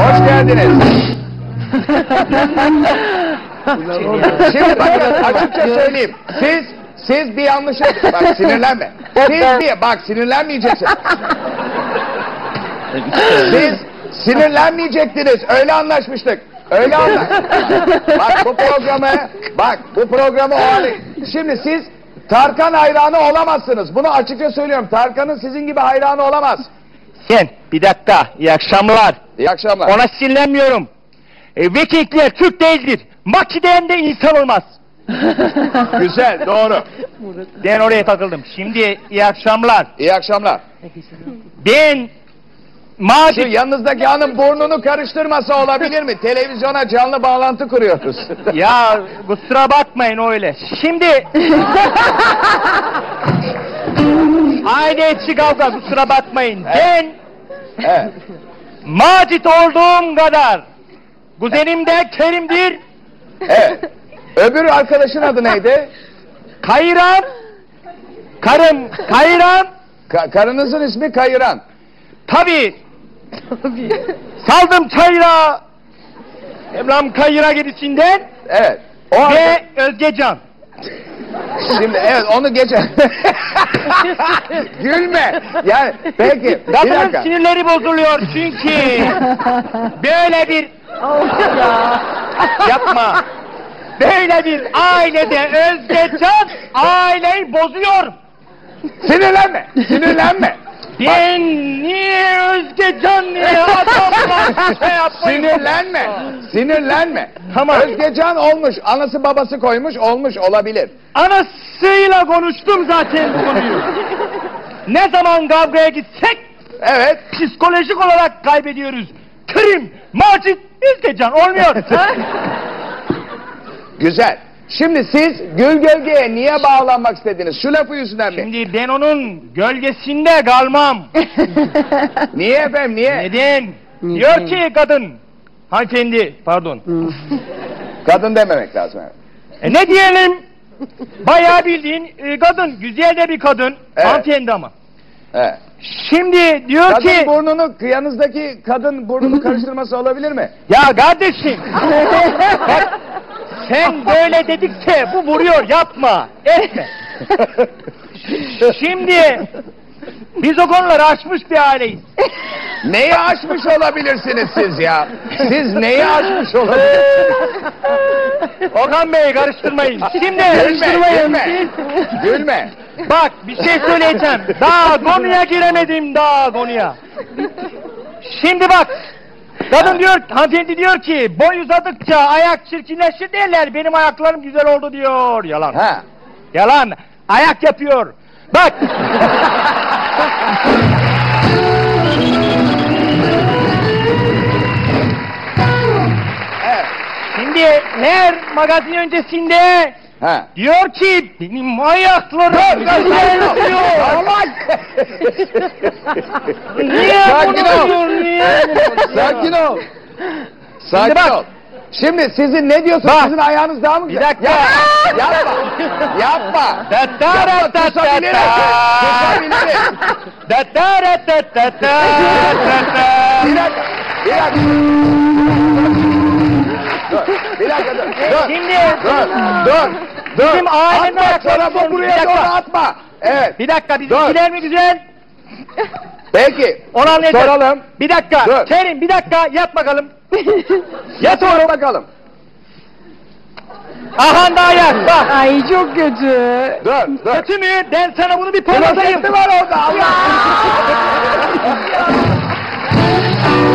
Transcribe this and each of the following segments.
Hoş geldiniz. Şimdi bakın açıkça söyleyeyim. Siz siz bir yanlış bak sinirlenme. Siz bir bak sinirlenmeyeceksin. Siz sinirlenmeyecektiniz. Öyle anlaşmıştık. Öyle anlaştık. Bak bu programı bak bu programı o hale. Şimdi siz Tarkan hayranı olamazsınız. Bunu açıkça söylüyorum. Tarkan'ın sizin gibi hayranı olamaz. Sen bir dakika iyi akşamlar. İyi akşamlar. Ona sinirlenmiyorum. E, Vikingler Türk değildir. Makideyen de insan olmaz. Güzel doğru. Ben oraya takıldım. Şimdi iyi akşamlar. İyi akşamlar. Ben Şu Macit yanınızdaki hanım burnunu karıştırmasa olabilir mi? Televizyona canlı bağlantı kuruyoruz. ya kusura bakmayın öyle. Şimdi aile içi kavga kusura bakmayın. Ben evet. Macit olduğum kadar kuzenim de Kerim'dir. evet. Öbür arkadaşın adı neydi? Kayran karım Kayran Ka- karınızın ismi Kayıran. tabi saldım çayıra Emram Kayıra gibisinden Evet. O ve Özgecan. Şimdi evet onu geçe. Gülme. Yani peki bir Kadının dakika. sinirleri bozuluyor çünkü böyle bir yapma. Böyle bir ailede Özgecan aileyi bozuyor. Sinirlenme. Sinirlenme. Ben niye Özgecan niye yapmayayım? Sinirlenme. Sinirlenme. Tamam. Özgecan olmuş. Anası babası koymuş olmuş olabilir. Anasıyla konuştum zaten bu konuyu. ne zaman kavgaya gitsek Evet. psikolojik olarak kaybediyoruz. Kırım, Macit, Özgecan olmuyor. Güzel. Şimdi siz Gül Gölge'ye niye bağlanmak istediniz? Şu lafı yüzünden mi? Şimdi ben onun gölgesinde kalmam. Niye efendim niye? Neden? Diyor ki kadın, hanımefendi pardon. Kadın dememek lazım. evet. E ne diyelim? Bayağı bildiğin e, kadın, güzel de bir kadın. Evet. Hanımefendi ama. Evet. Şimdi diyor Kadın ki, burnunu, yanınızdaki kadın burnunu karıştırması olabilir mi? ya kardeşim, bak sen böyle dedikçe bu vuruyor, yapma, etme. Şimdi biz o konuları aşmış bir aileyiz. Neyi aşmış olabilirsiniz siz ya? Siz neyi aşmış olabilirsiniz? Okan Bey karıştırmayın. Şimdi Gülme, gülme. Gülme. bak bir şey söyleyeceğim. Daha konuya giremedim daha konuya. Şimdi bak. Kadın diyor, hanımefendi diyor ki boy uzadıkça ayak çirkinleşir derler. Benim ayaklarım güzel oldu diyor. Yalan. Ha. Yalan. Ayak yapıyor. Bak. Şimdi her magazin öncesinde Ha. diyor ki benim ayaklarım güzel ol. diyor. Niye Sakin bunu ol. diyor, niye? Sakin ol. Sakin bak. ol. Şimdi sizin ne diyorsunuz? Bak. Sizin ayağınız daha mı güzel? Bir dakika. Yapma. Yapma. Da da da Yapma. da da. Kusabiliriz. Da da da da da da da Bir da. dakika. Bir dakika. Bir dakika dur. Dur. Şimdi Dur. Dur. Dur. Bizim ailenin atma. Bir buraya doğru atma. Evet. bir dakika bizimkiler mi güzel? Peki. Onu anlayacağız. Soralım. Bir dakika. Dur. Kerim bir dakika yat bakalım. Yat oraya bakalım. Aha da ayak bak. Ay çok kötü. Dur. Dur. Kötü mü? Ben sana bunu bir parlatayım. Mi var orada? Allah.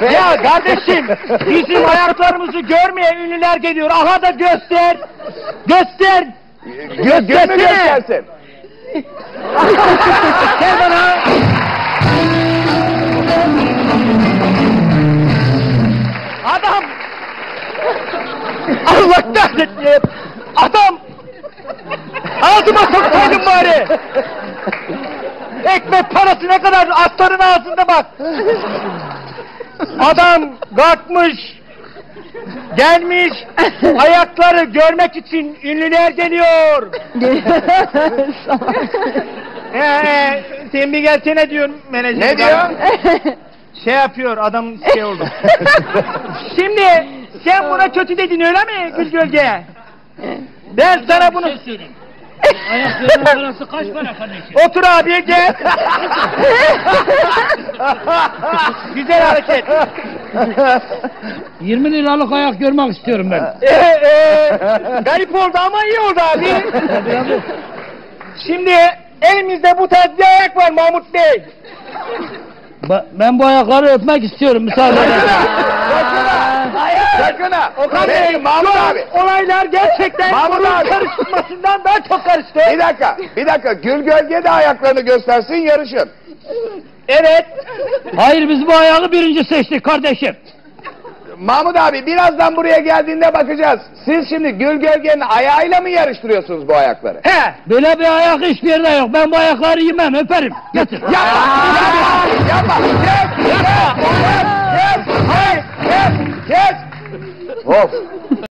Ya kardeşim bizim ayaklarımızı görmeye ünlüler geliyor. Aha da göster. Göster. Gö gönlü göstersin. Gel bana. Adam. Allah kahretsin. Adam. Ağzıma soksaydın bari. Ekmek parası ne kadar atların ağzında bak. Adam kalkmış. Gelmiş ayakları görmek için ünlüler geliyor. Ee, sen bir gelsene diyor menajer. Ne diyor? Şey yapıyor adam şey oldu. Şimdi sen buna kötü dedin öyle mi Gül Gölge? Ben sana bunu... Ayaklarının parası kaç para kardeşim? Otur abi gel. Güzel hareket. 20 liralık ayak görmek istiyorum ben. Ee, e, garip oldu ama iyi oldu abi. Şimdi elimizde bu tarz bir ayak var Mahmut Bey. Ba- Ben bu ayakları öpmek istiyorum müsaade edin. Sakın ha. Okan Bey, Mahmut abi. olaylar gerçekten Mahmut abi. karışmasından daha çok karıştı. Bir dakika, bir dakika. Gül Gölge de ayaklarını göstersin, yarışın. Evet. Hayır biz bu ayağı birinci seçtik kardeşim. Mahmut abi birazdan buraya geldiğinde bakacağız. Siz şimdi Gül Gölge'nin ayağıyla mı yarıştırıyorsunuz bu ayakları? He. Böyle bir ayak hiçbir yerde yok. Ben bu ayakları yemem öperim. Getir. Yapma! Yapma! Yapma! Kes! Kes! Kes! Kes! Kes! Kes! Of!